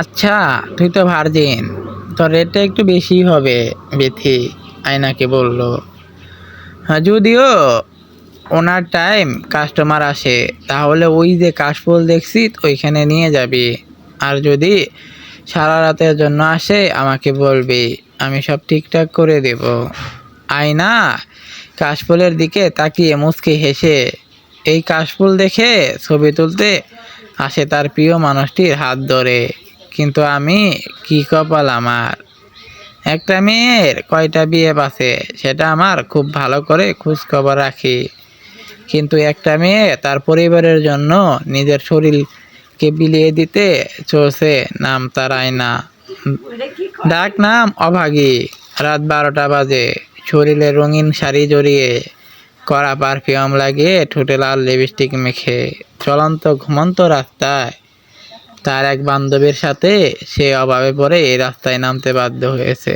আচ্ছা তুই তো ভার্জিন তোর রেটটা একটু বেশি হবে, বেথি, আয়নাকে বলল। হ্যাঁ যদিও ওনার টাইম কাস্টমার আসে, তাহলে ওই যে কাশফুল দেখছি, ওইখানে নিয়ে যাবি। আর যদি সারা রাতের জন্য আসে, আমাকে বলবি, আমি সব ঠিকঠাক করে দেব। আয়না, কাশফুলের দিকে তাকিয়ে মুচকি হেসে, এই কাশফুল দেখে ছবি তুলতে আসে তার প্রিয় মানুষটির হাত ধরে। কিন্তু আমি কি কপাল আমার? একটা মেয়ের কয়টা বিয়ে বাসে সেটা আমার খুব ভালো করে খোঁজ খবর রাখি। কিন্তু একটা মেয়ে তার পরিবারের জন্য নিজের শরীরকে বিলিয়ে দিতে চলছে, নাম তার আয়না। ডাক নাম অভাগী। রাত বারোটা বাজে। শরীরে রঙিন শাড়ি জড়িয়ে কড়া পারফিউম লাগিয়ে ঠোঁটে লাল লিপস্টিক মেখে চলন্ত ঘুমন্ত রাস্তায় তার এক বান্ধবীর সাথে সে অভাবে পড়ে এই রাস্তায় নামতে বাধ্য হয়েছে।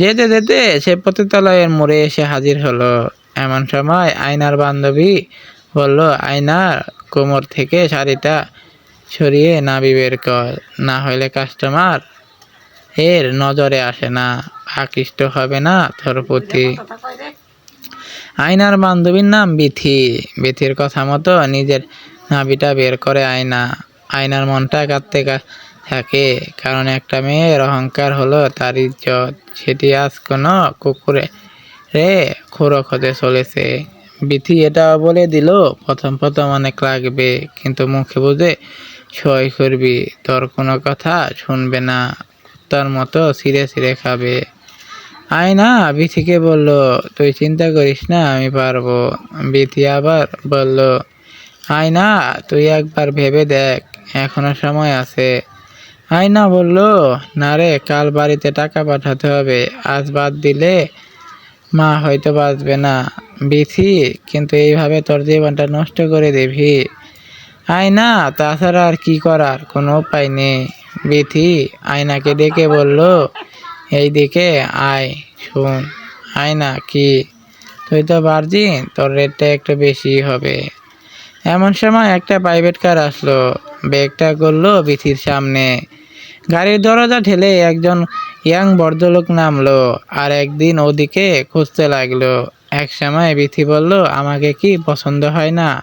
যেতে যেতে সে পতিতালয়ের মোড়ে এসে হাজির হলো। এমন সময় আয়নার বান্ধবী বলল আয়নার কোমর থেকে শাড়িটা সরিয়ে নাবি বের কর, না হলে কাস্টমার এর নজরে আসে না, আকৃষ্ট হবে না তোর প্রতি। আয়নার বান্ধবীর নাম বিথি। বিথির কথা মতো নিজের নাবিটা বের করে আয়না আয়নার মনটা কাঁদতে থাকে। কারণ একটা মেয়ের অহংকার হলো তার ইজ্জত। সেটি আজ কোনো কুকুরে রে খুঁড়ো খোঁজে চলেছে। বিথি এটা বলে দিল, প্রথম প্রথম অনেক লাগবে, কিন্তু মুখে বুঝে সই করবি। তোর কোনো কথা শুনবে না তার মতো ছিঁড়ে ছিঁড়ে খাবে। আয়না বিথিকে বলল, তুই চিন্তা করিস না, আমি পারব। বিথি আবার বলল, আয়না, তুই একবার ভেবে দেখ এখনও সময় আছে। আয়না বলল, না রে, কাল বাড়িতে টাকা পাঠাতে হবে। আজ বাদ দিলে মা হয়তো বাঁচবে না। বিথি, কিন্তু এইভাবে তোর জীবনটা নষ্ট করে দিবি। আয়না, তাছাড়া আর কি করার? কোনো উপায় নেই। বিথি আয়নাকে ডেকে বলল, এই দিকে আয়, শোন। আয়না, কি? তুই তো ভার্জিন, তোর রেটটা একটু বেশি হবে। এমন সময় একটা প্রাইভেট কার আসলো। ব্যাগটা করল বিথির সামনে। গাড়ির দরজা ঠেলে একজন ইয়াং ভদ্রলোক নামলো আর একদিন ওদিকে খুঁজতে লাগল। এক সময় বিথি বলল, আমাকে কি পছন্দ হয় না?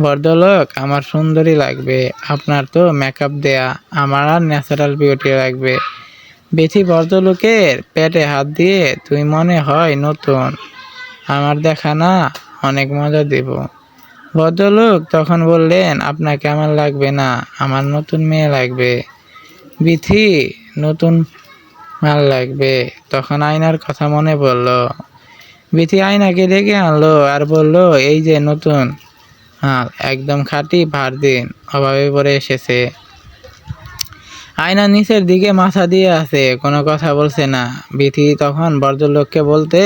ভদ্রলোক, আমার সুন্দরী লাগবে। আপনার তো মেকআপ দেয়া, আমার আর ন্যাচারাল বিউটি লাগবে। বিথি ভদ্রলোকের পেটে হাত দিয়ে, তুই মনে হয় নতুন। আমার দেখা না, অনেক মজা দেব। ভদ্রলোক তখন বললেন, আপনাকে আমার লাগবে না, আমার নতুন মেয়ে লাগবে। বিথি, নতুন মাল লাগবে। তখন আয়নার কথা মনে পড়ল। বিথি আয়নাকে ডেকে আনলো আর বলল, এই যে নতুন মাল, একদম খাঁটি ভার দিন, অভাবে পড়ে এসেছে। আয়না নিচের দিকে মাথা দিয়ে আছে, কোনো কথা বলছে না। বিথি তখন ভদ্রলোককে বলতে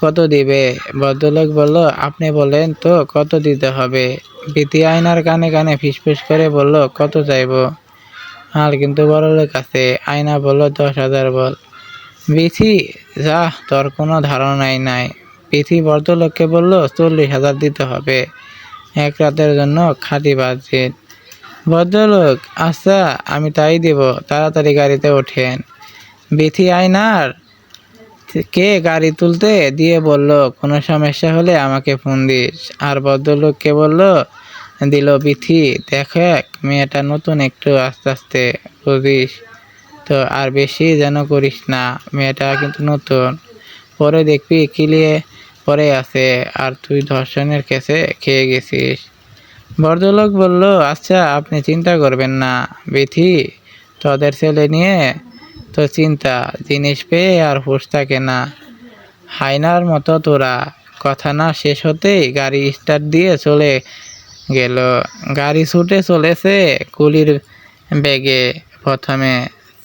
কত দিবে? ভদ্রলোক বলল, আপনি বলেন তো কত দিতে হবে? বিথি আয়নার কানে কানে ফিসফিস করে বলল, কত চাইব? আর কিন্তু বড় লোক আছে। আয়না বলল, দশ হাজার বল। বিথি যা, তোর কোনো ধারণাই নাই। বিথি ভদ্রলোককে বলল, চল্লিশ হাজার দিতে হবে। এক রাতের জন্য খাঁটি বাজেট। ভদ্রলোক আচ্ছা আমি তাই দেব। তাড়াতাড়ি গাড়িতে ওঠেন। বিথি আয়নার কে গাড়ি তুলতে? দিয়ে বলল, কোনো সমস্যা হলে আমাকে ফোন দিস। আর ভদ্রলোককে বলল, দিল বিথি, দেখ মেয়েটা নতুন একটু আস্তে আস্তে, বুঝিস? তো আর বেশি যেন করিস না, মেয়েটা কিন্তু নতুন। পরে দেখবি কিলিয়ে পরে আছে, আর তুই ধর্ষণের কেসে খেয়ে গেছিস। ভদ্রলোক বলল আচ্ছা আপনি চিন্তা করবেন না, বিথি, তোদের ছেলে নিয়ে তো চিন্তা, জিনিস পেয়ে আর হুঁশ থাকে না। হাইনার মতো তোরা, কথা না শেষ হতেই গাড়ি স্টার্ট দিয়ে চলে গেল। গাড়ি ছুটে চলেছে কুলির বেগে। প্রথমে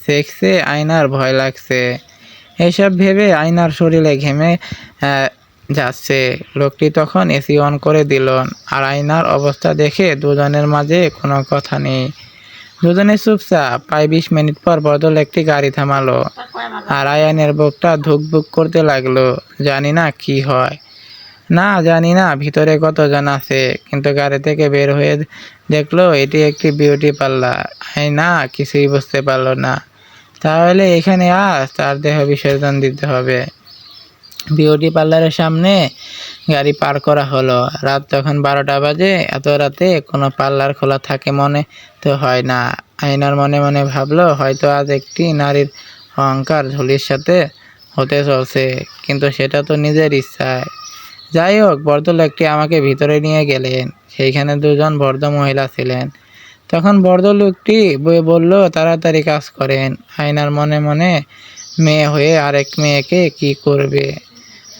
সেক্সে আয়নার ভয় লাগছে। এসব ভেবে আয়নার শরীরে ঘেমে যাচ্ছে। লোকটি তখন এসি অন করে দিল। আর আয়নার অবস্থা দেখে দুজনের মাঝে কোনো কথা নেই। দুজনে চুপচাপ প্রায় বিশ মিনিট পর বদল একটি গাড়ি থামালো আর আয়ানের বুকটা ধুকবুক করতে লাগল, জানি না কি হয়। না, জানি না, ভিতরে কতজন আছে, কিন্তু গাড়ি থেকে বের হয়ে দেখল এটি একটি বিউটি পার্লার। আই না, কিছুই বুঝতে পারল না। তাহলে এখানে আস, তার দেহ বিসর্জন দিতে হবে। বিউটি পার্লারের সামনে গাড়ি পার করা হলো। রাত তখন বারোটা বাজে, এত রাতে কোনো পার্লার খোলা থাকে মনে তো হয় না। আয়নার মনে মনে ভাবলো, হয়তো আজ একটি নারীর অহংকার ঝুলির সাথে হতে চলছে, কিন্তু সেটা তো নিজের ইচ্ছায়। যাই হোক, ভদ্রলোকটি আমাকে ভিতরে নিয়ে গেলেন। সেইখানে দুজন ভদ্র মহিলা ছিলেন। তখন ভদ্রলোকটি বয়ে বলল, তাড়াতাড়ি কাজ করেন। আয়নার মনে মনে মেয়ে হয়ে আরেক মেয়েকে কি করবে?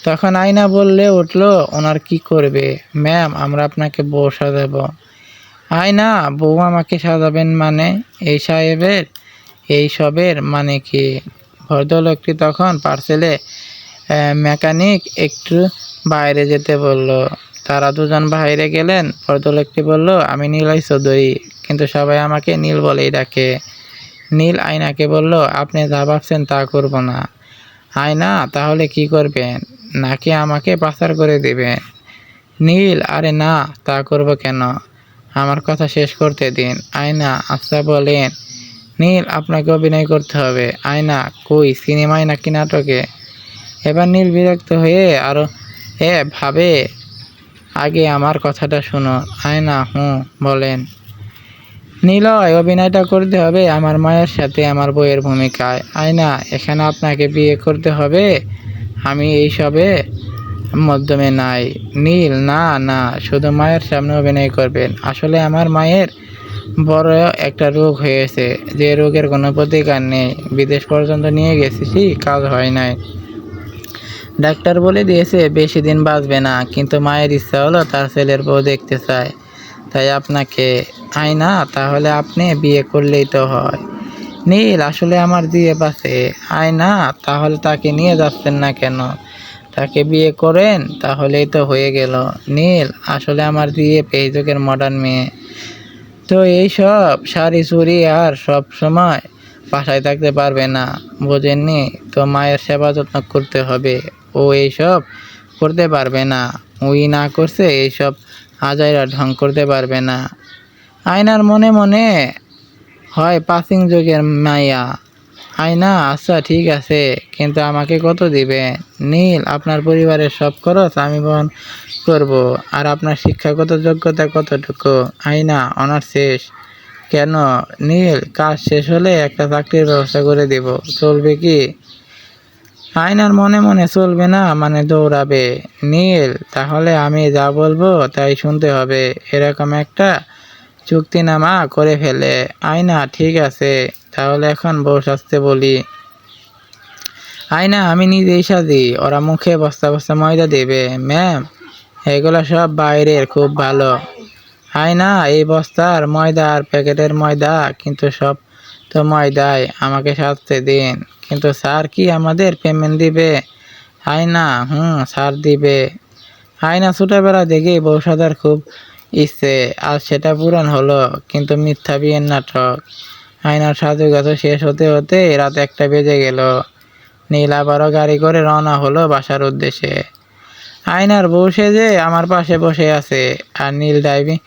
তখন আয়না বললে উঠল, ওনার কি করবে? ম্যাম, আমরা আপনাকে বউ সাজাবো। আয়না, বউ আমাকে সাজাবেন মানে? এই সাহেবের, এই সবের মানে কি? ভদ্রলোকটি তখন পার্সেলে মেকানিক একটু বাইরে যেতে বলল। তারা দুজন বাইরে গেলেন? ভদ্রলোকটি বলল, আমি নীলাই চৌধুরী, কিন্তু সবাই আমাকে নীল বলেই ডাকে। নীল আয়নাকে বলল, আপনি যা ভাবছেন তা করব না। আয়না, তাহলে কি করবেন? নাকি আমাকে পাচার করে দেবেন নীল, আরে না, তা করব কেন? আমার কথা শেষ করতে দিন। আয়না আচ্ছা বলেন। নীল, আপনাকে অভিনয় করতে হবে। আয়না, কই, সিনেমায় নাকি নাটকে? এবার নীল বিরক্ত হয়ে আরও এ, ভাবে? আগে আমার কথাটা শুনো। আয়না, হুঁ, বলেন। নীলয়, অভিনয়টা করতে হবে আমার মায়ের সাথে আমার বইয়ের ভূমিকায়। আয়না, এখানে আপনাকে বিয়ে করতে হবে? আমি এইসবে মাধ্যমে নাই। নীল, না না, শুধু মায়ের সামনে অভিনয় করবেন। আসলে আমার মায়ের বড় একটা রোগ হয়েছে, যে রোগের কোনো প্রতিকার নেই। বিদেশ পর্যন্ত নিয়ে গেছি, কাজ হয় নাই। ডাক্তার বলে দিয়েছে, বেশি দিন বাঁচবে না, কিন্তু মায়ের ইচ্ছা হলো তার ছেলের বউ দেখতে চায়। তাই আপনাকে আয় না তাহলে আপনি বিয়ে করলেই তো হয়। নীল, আসলে আমার দিয়ে পাশে। আয় না, তাহলে তাকে নিয়ে যাচ্ছেন না কেন? তাকে বিয়ে করেন, তাহলেই তো হয়ে গেল। নীল, আসলে আমার দিয়ে পেজকের মডার্ন মেয়ে। তো এইসব শাড়ি চুরি আর সব সময় বাসায় থাকতে পারবে না। বোঝেননি? তো মায়ের সেবা যত্ন করতে হবে। ও এইসব করতে পারবে না। ওই না করছে এইসব আজাইরা ঢং করতে পারবে না। আয়নার মনে মনে হয় পাসিং যুগের মাইয়া। আয়না আচ্ছা ঠিক আছে। কিন্তু আমাকে কত দিবে? নীল, আপনার পরিবারের সব খরচ আমি বহন করব। আর আপনার শিক্ষাগত যোগ্যতা কতটুকু? আয়না অনার্স শেষ। কেন? নীল, কাজ শেষ হলে একটা চাকরির ব্যবস্থা করে দিব। চলবে কি? আয়নার মনে মনে চলবে না মানে দৌড়াবে। নীল, তাহলে আমি যা বলব তাই শুনতে হবে। এরকম একটা চুক্তিনামা করে ফেলে। আয়না, ঠিক আছে, তাহলে এখন বউ সাজতে বলি। আয়না, আমি নিজেই সাজি, ওরা মুখে বস্তা বস্তা ময়দা দেবে। ম্যাম, এগুলো সব বাইরের, খুব ভালো। আয়না, এই বস্তার ময়দা আর প্যাকেটের ময়দা, কিন্তু সব তো ময়দায় আমাকে সাজতে দিন। কিন্তু স্যার কি আমাদের পেমেন্ট দিবে? আয়না, হুম, স্যার দিবে। আয়না, ছোটোবেলা দেখে বউ সাজার খুব ইচ্ছে, আর সেটা পূরণ হলো কিন্তু মিথ্যা বিয়ের নাটক। আয়নার সাজুগাছু শেষ হতে হতে রাত একটা বেজে গেল। নীল আবারও গাড়ি করে রওনা হলো বাসার উদ্দেশ্যে। আয়নার বউ সেজে আমার পাশে বসে আছে, আর নীল ড্রাইভিং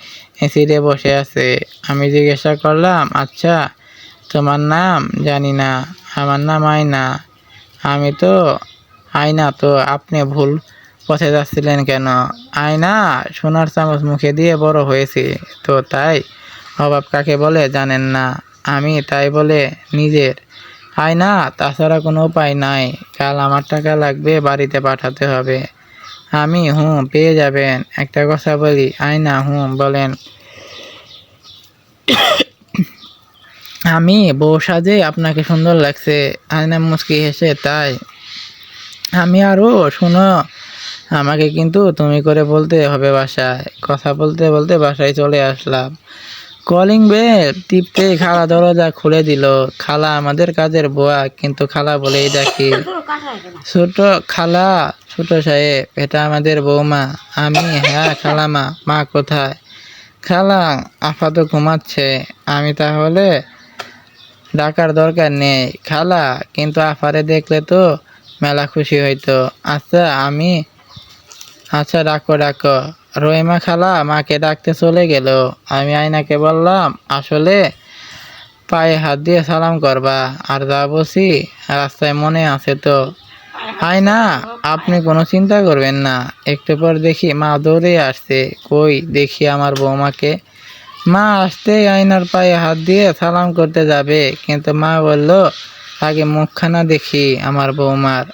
সিটে বসে আছে। আমি জিজ্ঞাসা করলাম আচ্ছা তোমার নাম? জানি না, আমার নাম আয়না। আমি তো, আয়না তো, আপনি ভুল পথে যাচ্ছিলেন কেন? আয়না, সোনার চামচ মুখে দিয়ে বড় হয়েছি। তো তাই? অভাব কাকে বলে জানেন না। আমি তাই বলে নিজের। আয়না, তাছাড়া কোনো উপায় নাই। কাল আমার টাকা লাগবে, বাড়িতে পাঠাতে হবে। আমি হুঁ পেয়ে যাবেন। একটা কথা বলি, আয়না হুঁ বলেন। আমি বউ সাজে আপনাকে সুন্দর লাগছে। আয়না মুচকি হেসে, তাই? আমি আরও শুনো আমাকে কিন্তু তুমি করে বলতে হবে বাসায়। কথা বলতে বলতে বাসায় চলে আসলাম। কলিং বেল টিপতে খালা দরজা খুলে দিল। খালা আমাদের কাজের বোয়া, কিন্তু খালা বলেই ডাকি, ছোট খালা, ছোট সাহেব, এটা আমাদের বৌমা। আমি হ্যাঁ খালামা, মা কোথায়? খালা আফা তো ঘুমাচ্ছে। আমি তাহলে ডাকার দরকার নেই। খালা, কিন্তু আফারে দেখলে তো মেলা খুশি হইতো। আচ্ছা আমি আচ্ছা ডাকো ডাকো রহিমা খালা, মাকে ডাকতে চলে গেল। আমি আয়নাকে বললাম, আসলে পায়ে হাত দিয়ে সালাম করবা। আর যা বসি রাস্তায় মনে আছে তো? আয়না, আপনি কোনো চিন্তা করবেন না। একটু পর দেখি মা দৌড়ে আসছে। কই, দেখি আমার বৌমাকে। মা আসতেই আয়নার পায়ে হাত দিয়ে সালাম করতে যাবে। কিন্তু মা বলল, আগে মুখখানা দেখি আমার বৌমার।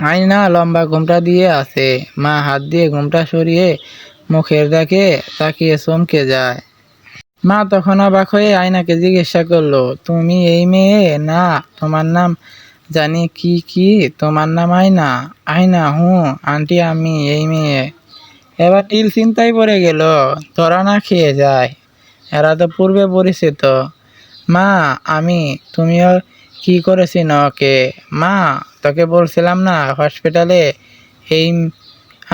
আয়না লম্বা ঘুমটা দিয়ে আছে। মা হাত দিয়ে ঘুমটা সরিয়ে মুখের দিকে তাকিয়ে চমকে যায়। মা তখন অবাক হয়ে আয়নাকে জিজ্ঞাসা করল, তুমি এই মেয়ে? না, তোমার নাম জানি কি কি, তোমার নাম আয়না? আয়না, হুঁ, আন্টি, আমি এই মেয়ে। এবার টিল চিন্তায় পড়ে গেল তোরা না খেয়ে যায়। এরা তো পূর্বে পরিচিত। মা, আমি, তুমিও কি করেছি না ওকে মা, তোকে বলছিলাম না হসপিটালে এই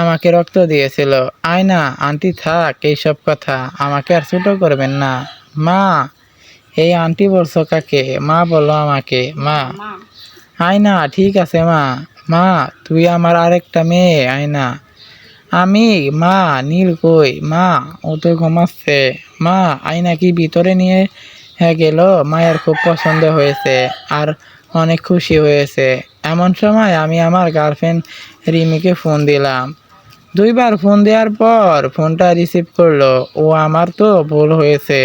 আমাকে রক্ত দিয়েছিল। আয় না, আন্টি থাক, এইসব কথা। আমাকে আর ছোটো করবেন না। মা, এই আন্টি বলছো কাকে? মা বলো আমাকে। মা আয়না ঠিক আছে মা। মা, তুই আমার আরেকটা মেয়ে আয়না আমি, মা, নীল কই? মা, ও তো ঘুমাচ্ছে। মা আয়না কি ভিতরে নিয়ে গেল। মায়ের খুব পছন্দ হয়েছে আর অনেক খুশি হয়েছে। এমন সময় আমি আমার গার্লফ্রেন্ড রিমিকে ফোন দিলাম। দুইবার ফোন দেওয়ার পর ফোনটা রিসিভ করল। ও আমার তো ভুল হয়েছে।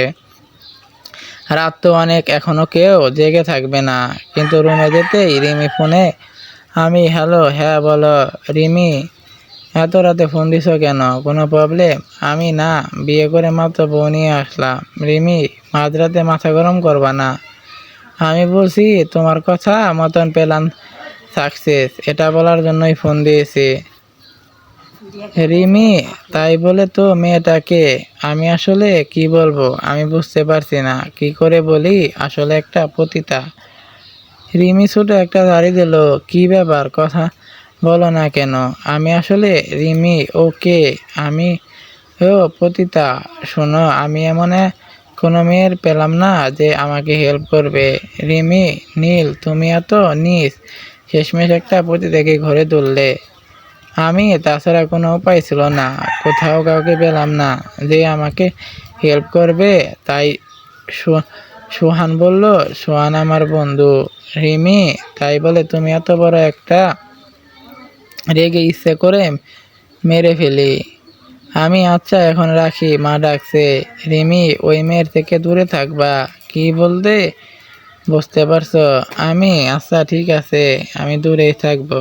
রাত তো অনেক এখনও কেউ জেগে থাকবে না। কিন্তু রুমে যেতেই রিমি ফোনে আমি হ্যালো হ্যাঁ বলো। রিমি এত রাতে ফোন দিছো কেন? কোনো প্রবলেম আমি না, বিয়ে করে মাত্র বউ নিয়ে আসলাম। রিমি, মাঝরাতে মাথা গরম করবা না। আমি বলছি, তোমার কথা মতন পেলাম সাকসেস এটা বলার জন্যই ফোন দিয়েছি। রিমি, তাই বলে তো মেয়েটাকে আমি আসলে কি বলব? আমি বুঝতে পারছি না। কি করে বলি? আসলে একটা পতিতা। রিমি ছোট একটা দাড়ি দিল। কি ব্যাপার? কথা বলো না কেন, আমি আসলে রিমি, ওকে, আমি, ও পতিতা, শোনো, আমি এমন কোনো মেয়ের পেলাম না যে আমাকে হেল্প করবে। রিমি, নীল, তুমি এত নিস, শেষমেশ একটা পতিতাকে ঘরে তুললে। আমি, তাছাড়া কোনো উপায় ছিল না, কোথাও কাউকে পেলাম না যে আমাকে হেল্প করবে, তাই সুহান বলল, সুহান আমার বন্ধু। রিমি, তাই বলে, তুমি এত বড় একটা রেগে ইচ্ছে করে মেরে ফেলি। আমি আচ্ছা এখন রাখি, মা ডাকছে। রিমি, ওই মেয়ের থেকে দূরে থাকবা। কি বলতে? বুঝতে পারছ? আমি আচ্ছা ঠিক আছে, আমি দূরেই থাকব।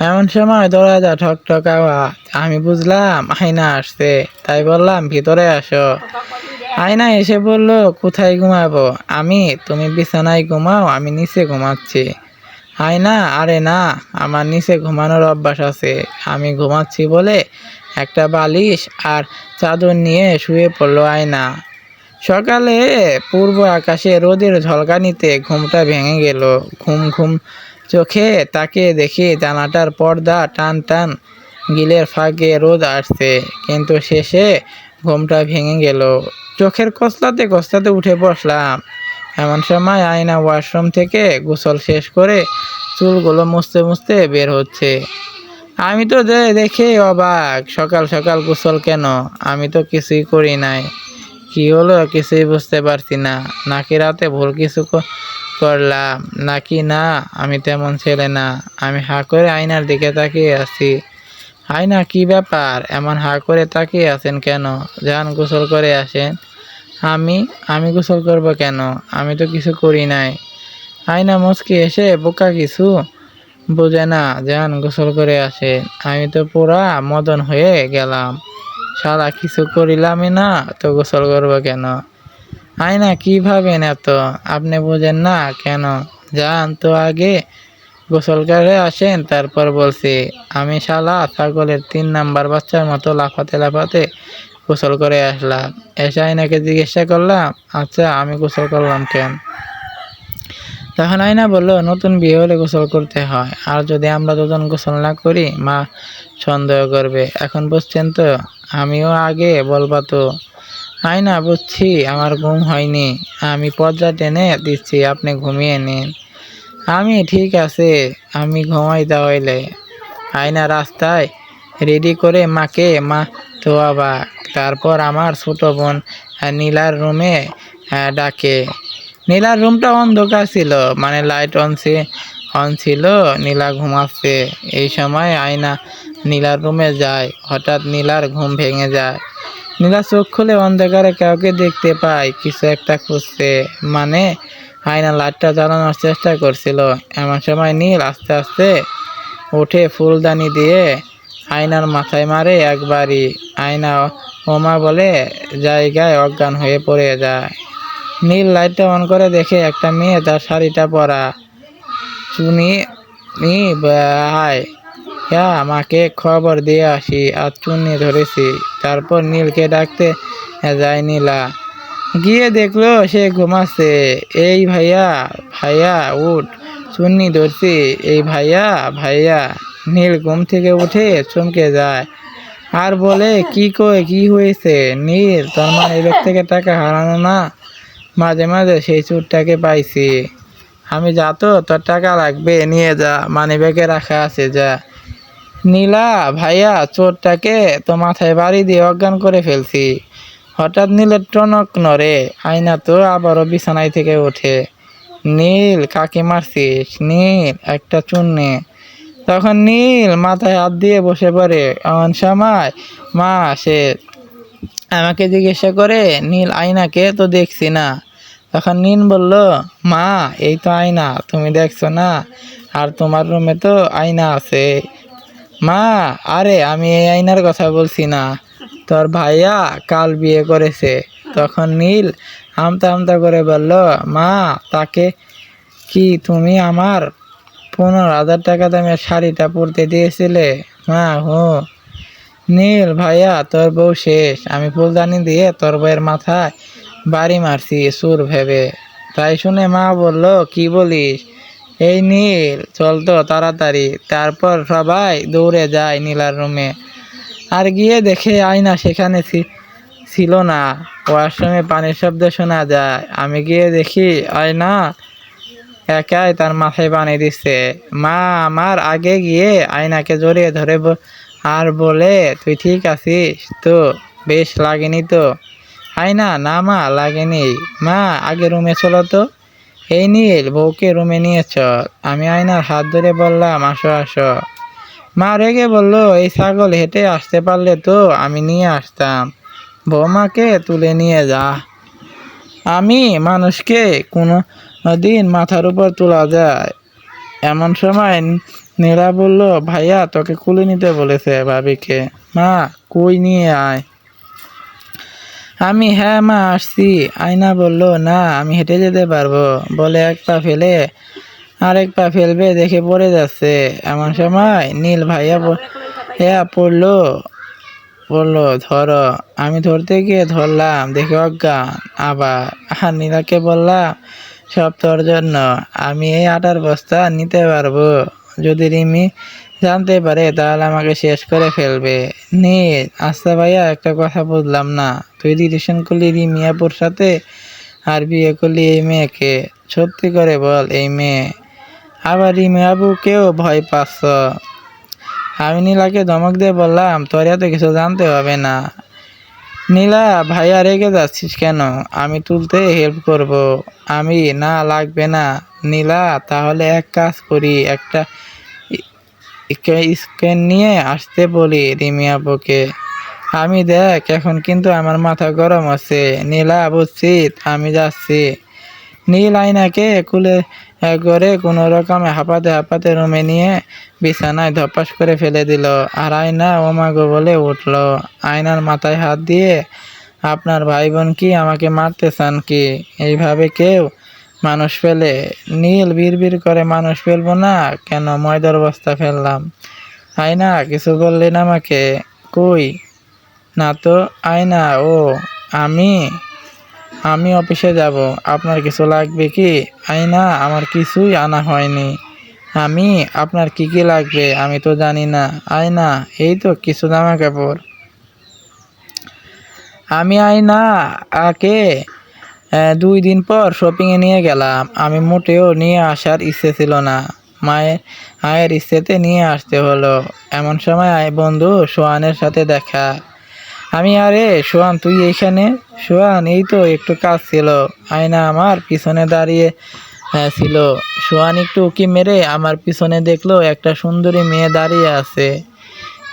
এমন সময় দরজা ঠক ঠক আওয়াজ, আমি বুঝলাম, আয়না আসছে। তাই বললাম, ভিতরে আসো। আয়না এসে বলল, কোথায় ঘুমাবো? আমি, তুমি বিছানায় ঘুমাও, আমি নিচে ঘুমাচ্ছি। আয়না আরে না, আমার নিচে ঘুমানোর অভ্যাস আছে। আমি ঘুমাচ্ছি বলে একটা বালিশ আর চাদর নিয়ে শুয়ে পড়ল আয়না। সকালে পূর্ব আকাশে রোদের ঝলকানিতে ঘুমটা ভেঙে গেল। ঘুম ঘুম চোখে তাকে দেখি জানাটার পর্দা টান টান, গিলের ফাঁকে রোদ আসছে। কিন্তু শেষে ঘুমটা ভেঙে গেল। চোখের কসলাতে কসলাতে উঠে বসলাম। এমন সময় আয়না ওয়াশরুম থেকে গোসল শেষ করে চুলগুলো মুছতে মুছতে বের হচ্ছে। আমি তো দেখে অবাক, সকাল সকাল গোসল কেন? আমি তো কিছুই করি নাই। কি হলো? কিছুই বুঝতে পারছি না। নাকি রাতে ভুল কিছু করলাম? নাকি না? আমি তেমন ছেলে না। আমি হা করে আয়নার দিকে তাকিয়ে আছি। আয়না কি ব্যাপার? এমন হা করে তাকিয়ে আছেন কেন? যান গোসল করে আসেন। আমি আমি গোসল করব কেন? আমি তো কিছু করি নাই। আয়না মুচকি এসে বোকা কিছু? বোঝে না যান গোসল করে আসে। আমি তো পুরা মদন হয়ে গেলাম। সারা কিছু করিলামই না, তো গোসল করব কেন? আয়না কি ভাবেন এত? আপনি বোঝেন না কেন? যান তো আগে গোসল করে আসেন, তারপর বলছি, আমি শালা ছাগলের তিন নাম্বার বাচ্চার মতো লাফাতে লাফাতে গোসল করে আসলাম। এসে আয়নাকে জিজ্ঞাসা করলাম আচ্ছা আমি গোসল করলাম কেন? তখন আয়না বলল, নতুন বিয়ে হলে গোসল করতে হয়। আর যদি আমরা দুজন গোসল না করি, মা সন্দেহ করবে। এখন বুঝছেন তো? আমিও আগে বলবা তো? আয়না, বুঝছি, আমার ঘুম হয়নি। আমি পর্দা টেনে দিচ্ছি, আপনি ঘুমিয়ে নিন। আমি, ঠিক আছে, আমি ঘুমাই তাহলে। আয়না রাস্তায় রেডি করে মাকে মা তো অবাক তারপর আমার ছোট বোন নীলার রুমে ডাকে। নীলার রুমটা অন্ধকার ছিল মানে লাইট অন অন ছিল, নীলা ঘুমাচ্ছে। এই সময় আয়না নীলার রুমে যায়, হঠাৎ নীলার ঘুম ভেঙে যায়। নীলা চোখ খুলে অন্ধকারে কাউকে দেখতে পায়, কিছু একটা খুঁজছে মানে আয়না লাইটটা জ্বালানোর চেষ্টা করছিল। এমন সময় নীল আস্তে আস্তে উঠে ফুলদানি দিয়ে আয়নার মাথায় মারে একবারই। আয়না ওমা বলে, জায়গায় অজ্ঞান হয়ে পড়ে যায়। নীল লাইটটা অন করে দেখে একটা মেয়ে তার শাড়িটা পরা। চুনি ভাই হ্যাঁ আমাকে খবর দিয়ে আসি, আর চুনি ধরেছি। তারপর নীলকে ডাকতে, যায় নীলা। গিয়ে দেখল সে ঘুমাচ্ছে। এই ভাইয়া ভাইয়া, উঠ চুন্নি ধরছি। এই ভাইয়া ভাইয়া। নীল ঘুম থেকে উঠে চমকে যায়। আর বলে, কি কই, কি হয়েছে? নীল, তোর মানে এবার থেকে টাকা হারানো না? মাঝে মাঝে সেই চুরটাকে পাইছি। আমি যা তো, তোর টাকা লাগবে, নিয়ে যা মানি ব্যাগে রাখা আছে, যা। নীলা, ভাইয়া, চোরটাকে তো মাথায় বাড়ি দিয়ে অজ্ঞান করে ফেলছি। হঠাৎ নীলের টনক নড়ে, আয়না তো আবারও বিছানায় থেকে ওঠে। নীল, কাকে মারছিস? নীল, একটা চুন্নি। তখন নীল মাথায় হাত দিয়ে বসে পড়ে এমন সময়? মা, সে আমাকে জিজ্ঞাসা করে, নীল, আয়নাকে তো দেখছি না। তখন নীল বলল, মা, এই তো আয়না, তুমি দেখছ না? আর তোমার রুমে তো আয়না আছে। মা, আরে, আমি এই আয়নার কথা বলছি না। তোর ভাইয়া কাল বিয়ে করেছে। তখন নীল আমতা আমতা করে বলল, মা, তাকে কি তুমি আমার পনেরো হাজার টাকা দামের শাড়িটা পরতে দিয়েছিলে? মা, হো। নীল ভাইয়া, তোর বউ শেষ। আমি ফুলদানি দিয়ে তোর বউয়ের মাথায় বাড়ি মারছি, সুর ভেবে। তাই শুনে মা বলল, কি বলিস? এই নীল চলতো তাড়াতাড়ি। তারপর সবাই দৌড়ে যায় নীলার রুমে। আর গিয়ে দেখে আয়না সেখানে ছিল না। ওয়াশরুমে পানির শব্দ শোনা যায়। আমি গিয়ে দেখি, আয়না একাই তার মাথায় বানিয়ে দিচ্ছে মা, আমার আগে গিয়ে আয়নাকে জড়িয়ে ধরে আর বলে, তুই ঠিক আছিস তো? বেশ লাগেনি তো? আয়না, না মা, লাগেনি। মা, আগে রুমে চলো তো। এই নীল, বউকে রুমে নিয়ে চল আমি আয়নার হাত ধরে বললাম, আসো আসো। মা রেগে বলল, এই ছাগল হেঁটে আসতে পারলে তো আমি নিয়ে আসতাম। বৌমাকে তুলে নিয়ে যা। আমি মানুষকে কোনো দিন মাথার উপর তোলা যায়। এমন সময় নীলা বলল, ভাইয়া, তোকে কুলে নিতে বলেছে ভাবিকে। মা, কই নিয়ে আয়? আমি হ্যাঁ মা, আসছি। আয়না বলল, না, আমি হেঁটে যেতে পারব। বলে এক পা ফেলে আরেক পা ফেলবে, দেখে পড়ে যাচ্ছে। এমন সময় নীল ভাইয়া হ্যাঁ পড়ল, বলল, ধরো, আমি ধরতে গিয়ে ধরলাম, দেখে অজ্ঞান। আবার, আর নীলাকে বললাম সব তোর জন্য। আমি এই আটার বস্তা নিতে পারব। যদি রিমি জানতে পারে, তাহলে আমাকে শেষ করে ফেলবে। নীল আচ্ছা ভাইয়া, একটা কথা বুঝলাম না। তুই রিলেশন করলি রিমিয়াপুর সাথে, আর বিয়ে করলি এই মেয়েকে। সত্যি করে বল, এই মেয়ে। আবার রিমিয়াবুকেও ভয় পাচ্ছ। আমি নীলাকে ধমক দিয়ে বললাম, তোর এত কিছু জানতে হবে না। নীলা, ভাইয়া রেগে যাচ্ছিস কেন? আমি তুলতে হেল্প করব। আমি, না, লাগবে না। নীলা, তাহলে এক কাজ করি, একটা স্ক্যান নিয়ে আসতে বলি রিমি আপুকে আমি দেখ, এখন কিন্তু আমার মাথা গরম আছে। নীলা, বুঝছিস? আমি যাচ্ছি। নীল আয়নাকে কুলে করে কোনো রকমে হাঁপাতে হাঁপাতে রুমে নিয়ে বিছানায় ধপাস করে ফেলে দিল। আর আয়না ওমাগো বলে উঠল, আয়নার মাথায় হাত দিয়ে, আপনার ভাই বোন কি আমাকে মারতে চান কি? এইভাবে কেউ মানুষ ফেলে? নীল বিড়বিড় করে মানুষ ফেলব না? কেন ময়দার বস্তা ফেললাম? আয়না, কিছু বললেন আমাকে? কই? না তো, আয়না, ও, আমি আমি অফিসে যাব। আপনার কিছু লাগবে কি? আয়না আমার কিছুই আনা হয়নি। আমি, আপনার কি কি লাগবে? আমি তো জানি না। আয়না এই তো কিছু জামা কাপড় আমি আয়না আকে দুই দিন পর শপিংয়ে নিয়ে গেলাম। আমি মোটেও নিয়ে আসার ইচ্ছে ছিল না। মায়ের মায়ের ইচ্ছেতে নিয়ে আসতে হলো। এমন সময় আয় বন্ধু সোহানের সাথে দেখা। আমি আরে সোহান তুই এইখানে? সোহান এই তো একটু কাজ ছিল। আয়না আমার পিছনে দাঁড়িয়ে আহ, ছিল। সোহান একটু উকি মেরে আমার পিছনে দেখল একটা সুন্দরী মেয়ে দাঁড়িয়ে আছে।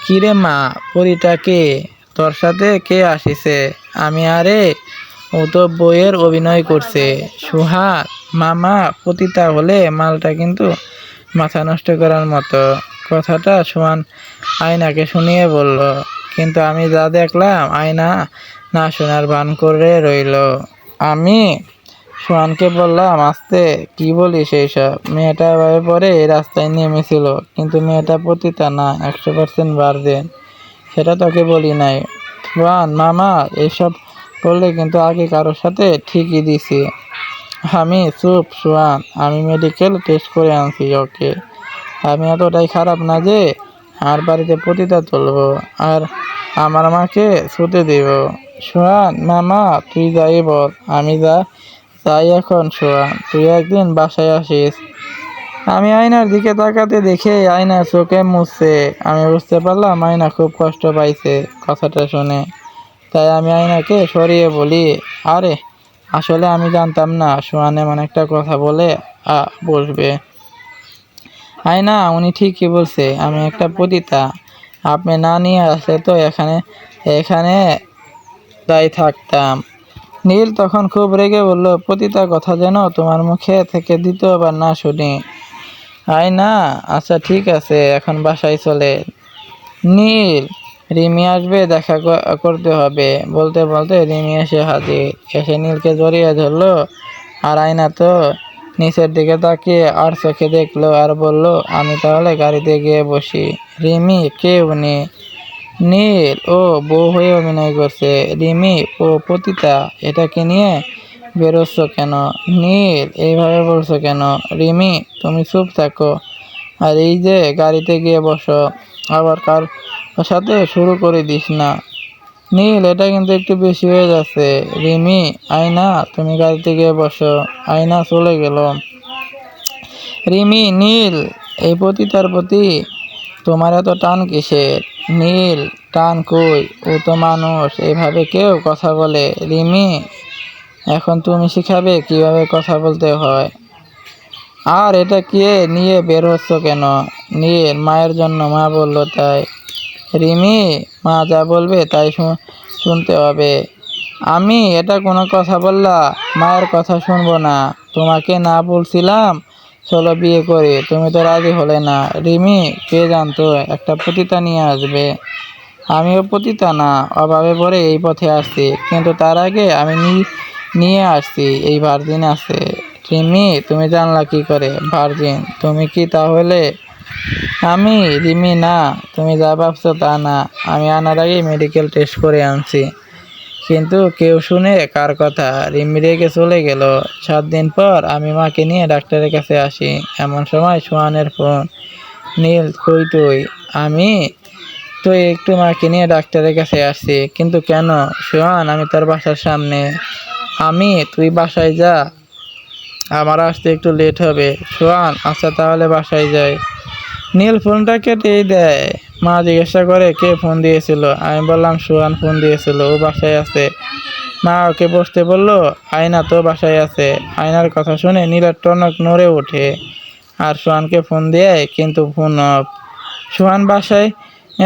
কিরে মা পরিটা কে? তোর সাথে কে আসিছে? আমি আরে ও তো বইয়ের অভিনয় করছে। সুহাগ মামা পতিতা হলে মালটা কিন্তু মাথা নষ্ট করার মতো। কথাটা সোহান আয়নাকে শুনিয়ে বলল। কিন্তু আমি যা দেখলাম, আয়না না শোনার বান করে রইল। আমি সোহানকে বললাম, আস্তে, কি বলিস এইসব? মেয়েটা এভাবে পরে রাস্তায় নেমেছিল, কিন্তু মেয়েটা পতিতা না একশো পার্সেন্ট ভার্জেন সেটা তোকে বলি নাই। সোহান মামা এইসব করলে কিন্তু আগে কারোর সাথে ঠিকই দিছি। আমি চুপ সোহান আমি মেডিকেল টেস্ট করে আনছি, ওকে। আমি এতটাই খারাপ না যে আর বাড়িতে পতিতা তুলবো আর আমার মাকে ছুতে দিব। সোহান মামা তুই যাই বল আমি যা যাই এখন সোহান তুই একদিন বাসায় আসিস। আমি আয়নার দিকে তাকাতে দেখে আয়না চোখে মুছছে। আমি বুঝতে পারলাম আয়না খুব কষ্ট পাইছে কথাটা শুনে। তাই আমি আয়নাকে সরিয়ে বলি আরে আসলে আমি জানতাম না সোহান এমন একটা কথা বলে আ, বসবে আয়না উনি ঠিকই বলছে, আমি একটা পতিতা। আপনি না নিয়ে আসলে তো এখানে এখানে তাই থাকতাম। নীল তখন খুব রেগে বলল পতিতা কথা যেন তোমার মুখে থেকে দ্বিতীয়বার না শুনি। আয় না আচ্ছা ঠিক আছে, এখন বাসায় চলে। নীল, রিমি আসবে, দেখা করতে হবে। বলতে বলতে রিমি এসে হাজির। এসে নীলকে জড়িয়ে ধরলো, আর আয়না তো নিচের দিকে তাকিয়ে আর চোখে দেখল আর বলল, আমি তাহলে গাড়িতে গিয়ে বসি। রিমি কেউ উনি? নীল, ও বউ হয়ে অভিনয় করছে। রিমি, ও পতিতা এটাকে নিয়ে বেরোচ্ছ কেন? নীল, এইভাবে বলছো কেন? রিমি, তুমি চুপ থাকো। আর এই যে গাড়িতে গিয়ে বসো, আবার কার সাথে শুরু করে দিস না। নীল, এটা কিন্তু একটু বেশি হয়ে যাচ্ছে। রিমি, আয়না, তুমি গাড়িতে গিয়ে বসো। আয়না, চলে গেল রিমি, নীল, এই পতিতার প্রতি তোমার এত টান কিসের? নীল, টান কই? ও তো মানুষ, এভাবে কেউ কথা বলে? রিমি, এখন তুমি শিখাবে কীভাবে কথা বলতে হয়। আর এটা কে নিয়ে বের হচ্ছ কেন? নিয়ে মায়ের জন্য মা বলল তাই। রিমি, মা যা বলবে তাই শুনতে হবে। আমি এটা কোনো কথা বললা, মায়ের কথা শুনব না। তোমাকে না বলছিলাম চলো বিয়ে করে, তুমি তো রাজি হলে না। রিমি, কে জানতো, একটা পতিতা নিয়ে আসবে। আমিও পতিতা না, অভাবে পরে এই পথে আসছি। কিন্তু তার আগে আমি নিয়ে আসছি, এই ভার্জিন আছে। রিমি, তুমি জানলা কি করে? ভার্জিন তুমি কি তাহলে আমি, রিমি, না। তুমি যা ভাবছ তা না। আমি আনার আগে মেডিকেল টেস্ট করে আনছি। কিন্তু কেউ শুনে কার কথা? রিমি রেগে চলে গেল। সাত দিন পর আমি মাকে নিয়ে ডাক্তারের কাছে আসি। এমন সময় সোহানের ফোন। নীল, কই তুই? আমি তো একটু মাকে নিয়ে ডাক্তারের কাছে আসছি। কিন্তু কেন? সোহান, আমি তোর বাসার সামনে। আমি, তুই বাসায় যা। আমার আসতে একটু লেট হবে। সোহান আচ্ছা তাহলে বাসায় যাই। নীল ফোনটা কেটেই দেয়। মা জিজ্ঞাসা করে, কে ফোন দিয়েছিল? আমি বললাম সুহান ফোন দিয়েছিল, ও বাসায় আছে। মা ওকে বসতে বলল, আয়না তো বাসায় আছে। আয়নার কথা শুনে নীলের টনক নড়ে ওঠে। আর সোহানকে ফোন দেয়, কিন্তু ফোন অফ। সোহান বাসায়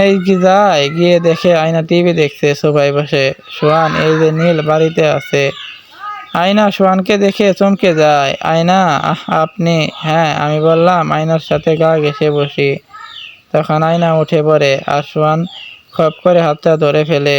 এই যায়, গিয়ে দেখে আয়না টিভি দেখছে, সবাই বসে। সোহান এই যে নীল বাড়িতে আছে। আয়না সোহানকে দেখে চমকে যায়। আয়না আপনি? হ্যাঁ আমি বললাম, আয়নার সাথে গা ঘেসে বসি। তখন আয়না উঠে পড়ে আর সোহান খপ করে হাতটা ধরে ফেলে।